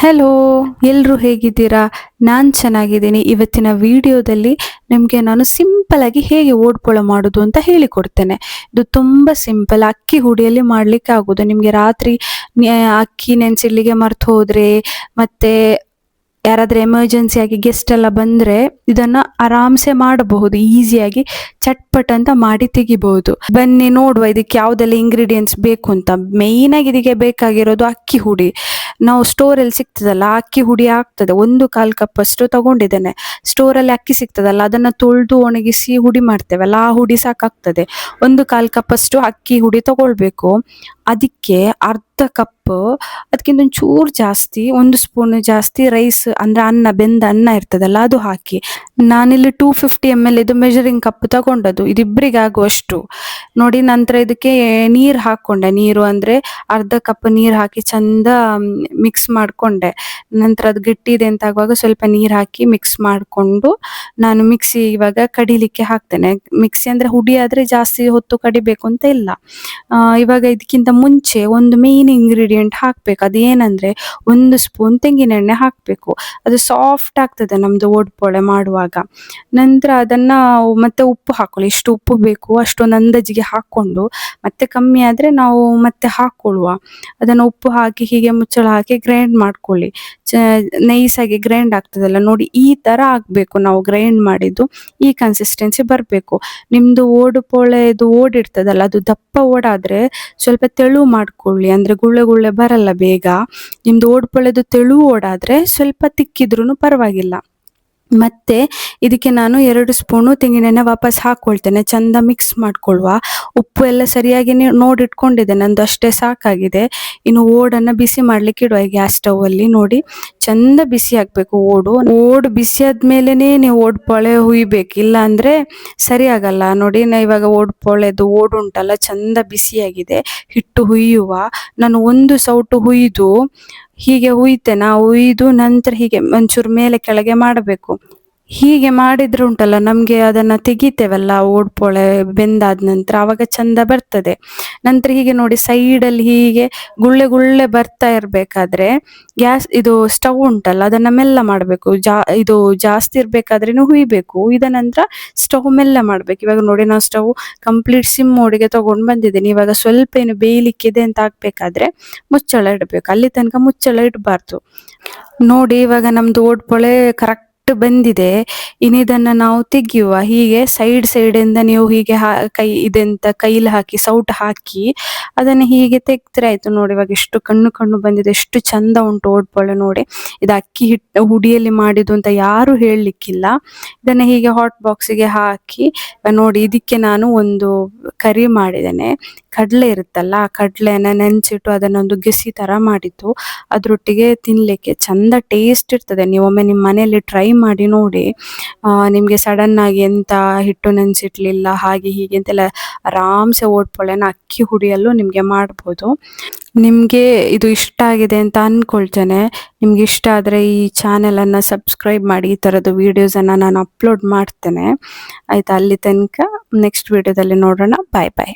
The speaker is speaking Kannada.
ಹೆಲೋ ಎಲ್ಲರೂ ಹೇಗಿದ್ದೀರಾ? ನಾನು ಚೆನ್ನಾಗಿದ್ದೀನಿ. ಇವತ್ತಿನ ವಿಡಿಯೋದಲ್ಲಿ ನಿಮಗೆ ನಾನು ಸಿಂಪಲಾಗಿ ಹೇಗೆ ಓಡ್ಪೊಳ ಮಾಡೋದು ಅಂತ ಹೇಳಿಕೊಡ್ತೇನೆ. ಇದು ತುಂಬ ಸಿಂಪಲ್ ಅಕ್ಕಿ ಹುಡಿಯಲ್ಲಿ ಮಾಡಲಿಕ್ಕೆ ಆಗೋದು ನಿಮಗೆ ರಾತ್ರಿ ಅಕ್ಕಿ ನೆನೆಸಿಡ್ಲಿಗೆ ಮರ್ತು ಹೋದರೆ, ಮತ್ತೆ ಯಾರಾದ್ರೂ ಎಮರ್ಜೆನ್ಸಿ ಆಗಿ ಗೆಸ್ಟ್ ಎಲ್ಲ ಬಂದರೆ ಇದನ್ನು ಆರಾಮ್ಸೆ ಮಾಡಬಹುದು ಈಸಿಯಾಗಿ ಚಟ್ಪಟ್ ಅಂತ ಮಾಡಿ ತೆಗಿಬಹುದು. ಬನ್ನಿ ನೋಡುವ ಇದಕ್ಕೆ ಯಾವುದೆಲ್ಲ ಇಂಗ್ರೀಡಿಯೆಂಟ್ಸ್ ಬೇಕು ಅಂತ. ಮೇಯ್ನಾಗಿ ಇದಕ್ಕೆ ಬೇಕಾಗಿರೋದು ಅಕ್ಕಿ ಹುಡಿ. ನಾವು ಸ್ಟೋರ್ ಅಲ್ಲಿ ಸಿಗ್ತದಲ್ಲ, ಅಕ್ಕಿ ಹುಡಿ ಆಗ್ತದೆ. ಒಂದು ಕಾಲು ಕಪ್ ಅಷ್ಟು ತಗೊಂಡಿದ್ದೇನೆ. ಸ್ಟೋರಲ್ಲಿ ಅಕ್ಕಿ ಸಿಗ್ತದಲ್ಲ, ಅದನ್ನು ತೊಳೆದು ಒಣಗಿಸಿ ಹುಡಿ ಮಾಡ್ತೇವಲ್ಲ, ಆ ಹುಡಿ ಸಾಕಾಗ್ತದೆ. ಒಂದು ಕಾಲು ಕಪ್ ಅಷ್ಟು ಅಕ್ಕಿ ಹುಡಿ ತಗೊಳ್ಬೇಕು. ಅದಕ್ಕೆ ಅರ್ಧ ಕಪ್ ಅದಕ್ಕಿಂತ ಒಂಚೂರು ಜಾಸ್ತಿ, ಒಂದು ಸ್ಪೂನ್ ಜಾಸ್ತಿ ರೈಸ್ ಅಂದ್ರೆ ಅನ್ನ, ಬೆಂದ ಅನ್ನ ಇರ್ತದಲ್ಲ, ಅದು ಹಾಕಿ. ನಾನಿಲ್ಲಿ ಟೂ ಫಿಫ್ಟಿ ಎಂ ಎಲ್ ಇದು ಮೆಜರಿಂಗ್ ಕಪ್ ತಗೊಂಡದ್ದು ಇದಿಬ್ಬರಿಗೆ ಆಗುವಷ್ಟು ನೋಡಿ, ನಂತರ ಇದಕ್ಕೆ ನೀರು ಹಾಕೊಂಡೆ ನೀರು ಅಂದ್ರೆ ಅರ್ಧ ಕಪ್ ನೀರು ಹಾಕಿ ಚಂದ ಮಿಕ್ಸ್ ಮಾಡ್ಕೊಂಡೆ. ನಂತರ ಅದು ಗಿಟ್ಟಿ ಇದೆ ಅಂತ ಆಗುವಾಗ ಸ್ವಲ್ಪ ನೀರು ಹಾಕಿ ಮಿಕ್ಸ್ ಮಾಡಿಕೊಂಡು ನಾನು ಮಿಕ್ಸಿ ಇವಾಗ ಕಡಿಲಿಕ್ಕೆ ಹಾಕ್ತೇನೆ. ಮಿಕ್ಸಿ ಅಂದ್ರೆ ಹುಡಿ ಆದ್ರೆ ಜಾಸ್ತಿ ಹೊತ್ತು ಕಡಿಬೇಕು ಅಂತ ಇಲ್ಲ. ಇವಾಗ ಇದಕ್ಕಿಂತ ಮುಂಚೆ ಒಂದು ಮೇನ್ ಇಂಗ್ರೀಡಿಯೆಂಟ್ ಹಾಕ್ಬೇಕು. ಅದೇನಂದ್ರೆ ಒಂದು ಸ್ಪೂನ್ ತೆಂಗಿನೆಣ್ಣೆ ಹಾಕ್ಬೇಕು. ಅದು ಸಾಫ್ಟ್ ಆಗ್ತದೆ ನಮ್ದು ಓಡ್ಪೊಳೆ ಮಾಡುವಾಗ. ನಂತರ ಅದನ್ನ ಮತ್ತೆ ಉಪ್ಪು ಹಾಕೊಳ್ಳಿ. ಎಷ್ಟು ಉಪ್ಪು ಬೇಕು ಅಷ್ಟೊಂದು ಅಂದಾಜಿಗೆ ಹಾಕೊಂಡು ಮತ್ತೆ ಕಮ್ಮಿ ಆದ್ರೆ ನಾವು ಮತ್ತೆ ಹಾಕೊಳ್ಳುವ. ಅದನ್ನ ಉಪ್ಪು ಹಾಕಿ ಹೀಗೆ ಮುಚ್ಚಳ ಹಾಕಿ ಗ್ರೈಂಡ್ ಮಾಡ್ಕೊಳ್ಳಿ. ನೈಸ್ ಆಗಿ ಗ್ರೈಂಡ್ ಆಗ್ತದಲ್ಲ ನೋಡಿ ಈ ತರ ಆಗ್ಬೇಕು ನಾವು ಗ್ರೈಂಡ್ ಮಾಡಿದ್ದು. ಈ ಕನ್ಸಿಸ್ಟೆನ್ಸಿ ಬರಬೇಕು. ನಿಮ್ದು ಓಡು ಪೊಳೆದು ಓಡಿರ್ತದಲ್ಲ ಅದು ದಪ್ಪ ಓಡಾದ್ರೆ ಸ್ವಲ್ಪ ತೆಳು ಮಾಡ್ಕೊಳ್ಳಿ. ಅಂದ್ರೆ ಗುಳ್ಳೆ ಗುಳ್ಳೆ ಬರಲ್ಲ ಬೇಗ. ನಿಮ್ದು ಓಡ್ಪೊಳೆದು ತೆಳು ಓಡಾದ್ರೆ ಸ್ವಲ್ಪ ತಿಕ್ಕಿದ್ರೂ ಪರವಾಗಿಲ್ಲ. ಮತ್ತೆ ಇದಕ್ಕೆ ನಾನು ಎರಡು ಸ್ಪೂನು ತೆಂಗಿನೆಣ್ಣೆ ವಾಪಸ್ ಹಾಕೊಳ್ತೇನೆ. ಚಂದ ಮಿಕ್ಸ್ ಮಾಡ್ಕೊಳ್ಳುವ ಉಪ್ಪು ಎಲ್ಲ ಸರಿಯಾಗಿ ನೋಡಿಟ್ಕೊಂಡಿದೆ ನಂದು ಅಷ್ಟೇ ಸಾಕಾಗಿದೆ. ಇನ್ನು ಓಡನ್ನು ಬಿಸಿ ಮಾಡ್ಲಿಕ್ಕೆ ಇಡುವ. ಗ್ಯಾಸ್ ಸ್ಟವ್ ಅಲ್ಲಿ ನೋಡಿ. ಚಂದ ಬಿಸಿ ಆಗಬೇಕು ಓಡು. ಓಡ್ ಬಿಸಿ ಆದ್ಮೇಲೆನೆ ನೀವು ಓಡ್ಪೊಳೆ ಹುಯ್ಬೇಕು. ಇಲ್ಲ ಅಂದ್ರೆ ಸರಿ ನೋಡಿ, ನಾ ಇವಾಗ ಓಡ್ಪೊಳೆದು ಓಡು ಉಂಟಲ್ಲ, ಚಂದ ಬಿಸಿಯಾಗಿದೆ. ಹಿಟ್ಟು ಹುಯ್ಯುವ. ನಾನು ಒಂದು ಸೌಟು ಹುಯ್ದು ಹೀಗೆ ಹುಯ್ತೆ ನಾವು ಹುಯ್ದು ನಂತರ ಹೀಗೆ ಒಂಚೂರು ಮೇಲೆ ಕೆಳಗೆ ಮಾಡಬೇಕು. ಹೀಗೆ ಮಾಡಿದ್ರೆ ಉಂಟಲ್ಲ ನಮ್ಗೆ ಅದನ್ನ ತೆಗಿತೇವಲ್ಲ, ಓಡ್ಪೊಳೆ ಬೆಂದಾದ ನಂತರ, ಅವಾಗ ಚಂದ ಬರ್ತದೆ. ನಂತರ ಹೀಗೆ ನೋಡಿ ಸೈಡ್ ಅಲ್ಲಿ ಹೀಗೆ ಗುಳ್ಳೆ ಗುಳ್ಳೆ ಬರ್ತಾ ಇರ್ಬೇಕಾದ್ರೆ, ಗ್ಯಾಸ್ ಇದು ಸ್ಟವ್ ಉಂಟಲ್ಲ, ಅದನ್ನ ಮೆಲ್ಲ ಮಾಡಬೇಕು. ಜಾ, ಇದು ಜಾಸ್ತಿ ಇರ್ಬೇಕಾದ್ರೇನು ಹುಯ್ಬೇಕು. ಹುಯ್ದ ನಂತರ ಸ್ಟವ್ ಮೆಲ್ಲ ಮಾಡ್ಬೇಕು. ಇವಾಗ ನೋಡಿ, ನಾವು ಸ್ಟವ್ ಕಂಪ್ಲೀಟ್ ಸಿಮ್ ಮೋಡಿಗೆ ತಗೊಂಡ್ ಬಂದಿದ್ದೀನಿ. ಇವಾಗ ಸ್ವಲ್ಪ ಏನು ಬೇಯಲಿಕ್ಕಿದೆ ಅಂತ ಹಾಕ್ಬೇಕಾದ್ರೆ ಮುಚ್ಚಳ ಇಡಬೇಕು. ಅಲ್ಲಿ ತನಕ ಮುಚ್ಚಳ ಇಡಬಾರ್ದು. ನೋಡಿ, ಇವಾಗ ನಮ್ದು ಓಡ್ಪೊಳೆ ಕರೆಕ್ಟ್ ಬಂದಿದೆ. ಇನ್ನಿದನ್ನ ನಾವು ತೆಗೆಯುವ. ಹೀಗೆ ಸೈಡ್ ಸೈಡ್ ಇಂದ ನೀವು ಹೀಗೆ ಹಾ- ಕೈ ಇದೆಂತ ಕೈಲಿ ಹಾಕಿ, ಸೌಟ್ ಹಾಕಿ ಅದನ್ನ ಹೀಗೆ ತೆಗ್ದ್ರೆ ಆಯ್ತು ನೋಡಿ, ಇವಾಗ ಎಷ್ಟು ಕಣ್ಣು ಕಣ್ಣು ಬಂದಿದೆ, ಎಷ್ಟು ಚಂದ ಉಂಟು ಓಡ್ಪೊಳೆ ನೋಡಿ. ಇದು ಅಕ್ಕಿ ಹಿಟ್ಟು ಹುಡಿಯಲ್ಲಿ ಮಾಡಿದ್ದು ಅಂತ ಯಾರು ಹೇಳಲಿಕ್ಕಿಲ್ಲ. ಇದನ್ನ ಹೀಗೆ ಹಾಟ್ ಬಾಕ್ಸಿಗೆ ಹಾಕಿ ನೋಡಿ, ಇದಕ್ಕೆ ನಾನು ಒಂದು ಕರಿ ಮಾಡಿದ್ದೇನೆ. ಕಡಲೆ ಇರುತ್ತಲ್ಲ, ಆ ಕಡಲೆನ ನೆನೆಸಿಟ್ಟು ಅದನ್ನೊಂದು ಗಿಸಿ ತರ ಮಾಡಿದ್ದು. ಅದ್ರೊಟ್ಟಿಗೆ ತಿನ್ಲಿಕ್ಕೆ ಚಂದ ಟೇಸ್ಟ್ ಇರ್ತದೆ. ನೀವೊಮ್ಮೆ ನಿಮ್ಮ ಮನೆಯಲ್ಲಿ ಟ್ರೈ ಮಾಡಿ ನೋಡಿ ನಿಮಗೆ ಸಡನ್ ಆಗಿ ಎಂತ ಹಿಟ್ಟು ನೆನ್ಸಿಟ್ಲಿಲ್ಲ ಹಾಗೆ ಹೀಗೆ ಅಂತೆಲ್ಲ ಆರಾಮ್ಸೆ ಓಡ್ಪೊಳೆನ ಅಕ್ಕಿ ಹುಡಿಯಲ್ಲೂ ನಿಮಗೆ ಮಾಡ್ಬೋದು. ನಿಮಗೆ ಇದು ಇಷ್ಟ ಆಗಿದೆ ಅಂತ ಅಂದ್ಕೊಳ್ತೇನೆ ನಿಮ್ಗೆ ಇಷ್ಟ ಆದ್ರೆ ಈ ಚಾನೆಲ್ ಅನ್ನ ಸಬ್ಸ್ಕ್ರೈಬ್ ಮಾಡಿ, ಈ ತರದ ವಿಡಿಯೋಸ್ ಅನ್ನ ನಾನು ಅಪ್ಲೋಡ್ ಮಾಡ್ತೇನೆ. ಆಯ್ತಾ, ಅಲ್ಲಿ ತನಕ ನೆಕ್ಸ್ಟ್ ವಿಡಿಯೋದಲ್ಲಿ ನೋಡೋಣ. ಬಾಯ್ ಬಾಯ್